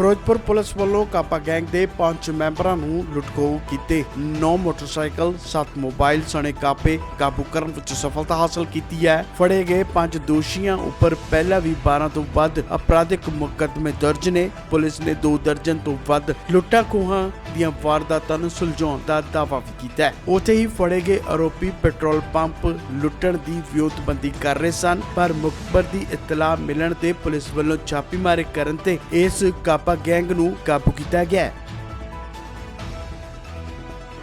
Firozpur police ਵੱਲੋਂ ਕਾਪਾ gang ਦੇ ਪੰਜ ਮੈਂਬਰਾਂ ਨੂੰ ਲੁੱਟਖੋ ਕੀਤੇ। 9 ਮੋਟਰਸਾਈਕਲ 7 ਮੋਬਾਈਲ, ਸਣੇ ਕਾਪੇ ਕਾਬੂ ਕਰਨ ਵਿੱਚ ਸਫਲਤਾ ਹਾਸਲ ਕੀਤੀ ਹੈ। ਫੜੇ ਗਏ ਪੰਜ ਦੋਸ਼ੀਆਂ ਉੱਪਰ ਪਹਿਲਾਂ ਵੀ 12 ਤੋਂ ਵੱਧ ਅਪਰਾਧਿਕ ਮੁਕੱਦਮੇ ਦਰਜ ਨੇ। ਪੁਲਿਸ ਨੇ 2 ਦਰਜਨ ਤੋਂ ਵੱਧ ਲੁੱਟਾਂ ਖੋਹਾਂ ਦੀਆਂ ਵਾਰਦਾਤਾਂ ਨੂੰ ਸੁਲਝਾਉਣ ਦਾ ਦਾਅਵਾ ਵੀ ਕੀਤਾ ਹੈ। ਉੱਥੇ ਹੀ ਫੜੇ ਗਏ ਆਰੋਪੀ ਪੈਟਰੋਲ ਪੰਪ ਲੁੱਟਣ ਦੀ ਵਿਉਂਤਬੰਦੀ ਕਰ ਰਹੇ ਸਨ, ਪਰ ਮੁਖਬਰ ਦੀ ਇਤਲਾਹ ਮਿਲਣ ਤੇ ਪੁਲਿਸ ਵੱਲੋਂ ਛਾਪੇਮਾਰੀ ਕਰਨ ਤੇ ਇਸ ਕਾਪਾ ਗੈਂਗ ਨੂੰ ਕਾਬੂ ਕੀਤਾ ਗਿਆ ਹੈ।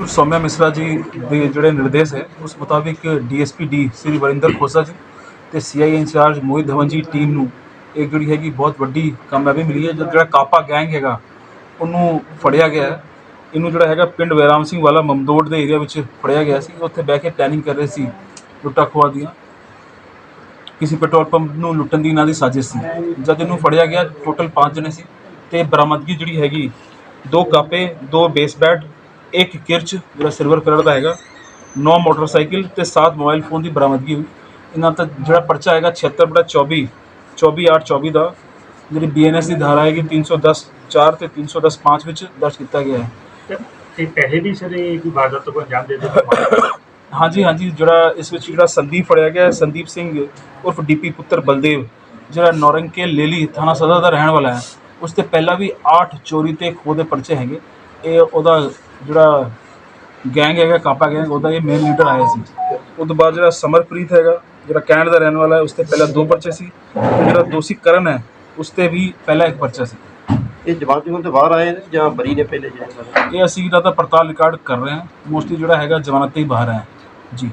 ਸੌਮਿਆ ਮਿਸਰਾ ਜੀ ਦੇ ਜਿਹੜੇ ਨਿਰਦੇਸ਼ ਹੈ, ਉਸ ਮੁਤਾਬਿਕ D S P D Shri Varinder Khosa ji ਤੇ ਸੀਆਈ ਇੰਚਾਰਜ ਮੋਹਿਤ ਧਵਨ ਜੀ ਟੀਮ ਨੂੰ ਇਹ ਜਿਹੜੀ ਹੈਗੀ ਬਹੁਤ ਵੱਡੀ ਕਾਮਯਾਬੀ ਮਿਲੀ ਹੈ। ਜਦ ਜਿਹੜਾ ਕਾਪਾ ਗੈਂਗ ਹੈਗਾ, ਉਹਨੂੰ ਫੜਿਆ ਗਿਆ ਹੈ। ਇਹਨੂੰ ਜਿਹੜਾ ਹੈਗਾ ਪਿੰਡ ਵੈਰਾਮ ਸਿੰਘ ਵਾਲਾ ਮਮਦੋੜ ਦੇ ਏਰੀਆ ਵਿੱਚ ਫੜਿਆ ਗਿਆ ਸੀ। ਉੱਥੇ ਬਹਿ ਕੇ ਪਲੈਨਿੰਗ ਕਰ ਰਹੇ ਸੀ ਲੁੱਟਾ ਖੋਆ ਦੀਆਂ। ਕਿਸੇ ਪੈਟਰੋਲ ਪੰਪ ਨੂੰ ਲੁੱਟਣ ਦੀ ਇਹਨਾਂ ਦੀ ਸਾਜ਼ਿਸ਼ ਸੀ। ਜਦ ਇਹਨੂੰ ਫੜਿਆ ਗਿਆ ਟੋਟਲ 5 ਜਣੇ ਸੀ। ਤੇ ਬਰਾਮਦਗੀ ਜਿਹੜੀ ਹੈਗੀ ਦੋ ਕਾਪੇ ਦੋ ਬੇਸ ਬੈਟ ਇੱਕ ਕਿਰਚ ਜਿਹੜਾ ਸਿਲਵਰ ਕਲਰ ਦਾ ਹੈਗਾ 9 ਮੋਟਰਸਾਈਕਲ ਤੇ 7 ਮੋਬਾਈਲ ਫੋਨ ਦੀ ਬਰਾਮਦਗੀ ਹੋਈ। ਇਹਨਾਂ ਦਾ ਜਿਹੜਾ ਪਰਚਾ ਹੈਗਾ 76 ਬਟਾ 24 24 8 24 ਦਾ ਜਿਹੜੀ ਬੀਐਨਐਸ ਦੀ ਧਾਰਾ ਹੈਗੀ 310 4 ਤੇ 310 5 ਵਿੱਚ ਦਰਜ ਕੀਤਾ ਗਿਆ ਹੈ। ਤੇ- ਪਹਿਲੇ ਵੀ ਸਰ ਇਹ ਕੋਈ ਵਾਰਦਾਤ ਤੋਂ ਅੰਜਾਮ ਦੇ ਦਿੱਤਾ ਹਾਂਜੀ ਹਾਂਜੀ ਜਿਹੜਾ ਇਸ ਵਿੱਚ ਜਿਹੜਾ ਸੰਦੀਪ ਫੜਿਆ ਗਿਆ ਸੰਦੀਪ ਸਿੰਘ ਉਰਫ ਡੀਪੀ ਪੁੱਤਰ ਬਲਦੇਵ ਜਿਹੜਾ ਨੌਰੰਕੇ ਲੇਲੀ ਥਾਣਾ ਸਦਰ ਦਾ ਰਹਿਣ ਵਾਲਾ ਹੈ। ਉਸ ਤੇ ਪਹਿਲਾਂ ਵੀ 8 ਚੋਰੀ ਤੇ ਖੋਹ ਦੇ ਪਰਚੇ ਹੈਗੇ। ਇਹ ਉਹਦਾ ਜਿਹੜਾ ਗੈਂਗ ਹੈਗਾ ਕਾਪਾ ਗੈਂਗ ਉਹਦਾ ਇਹ ਮੇਨ ਲੀਡਰ ਆਇਆ ਸੀ। ਉਸ ਤੋਂ ਬਾਅਦ ਜਿਹੜਾ ਸਮਰਪ੍ਰੀਤ ਹੈਗਾ ਜਿਹੜਾ ਕੈਨੇਡਾ ਦਾ ਰਹਿਣ ਵਾਲਾ ਹੈ ਉਸ ਤੇ ਪਹਿਲਾਂ ਦੋ ਪਰਚੇ ਸੀ। ਜਿਹੜਾ ਦੋਸ਼ੀ ਕਰਨ ਹੈ ਉਸ ਤੇ ਵੀ ਪਹਿਲਾਂ ਇੱਕ ਪਰਚਾ ਸੀ। ਇਹ ਜਵਾਬ ਜੀਵਨ ਤੋਂ ਬਾਹਰ ਆਏ ਨੇ ਜਾਂ ਬਰੀ ਨੇ ਪਹਿਲੇ ਜਿਹੜੇ ਇਹ ਅਸੀਂ ਇਹਦਾ ਤਾਂ ਪੜਤਾਲ ਰਿਕਾਰਡ ਕਰ ਰਹੇ ਹਾਂ। ਮੋਸਟਲੀ ਜਿਹੜਾ ਹੈਗਾ ਜਮਾਨਤ ਤੇ ਹੀ ਬਾਹਰ ਹੈ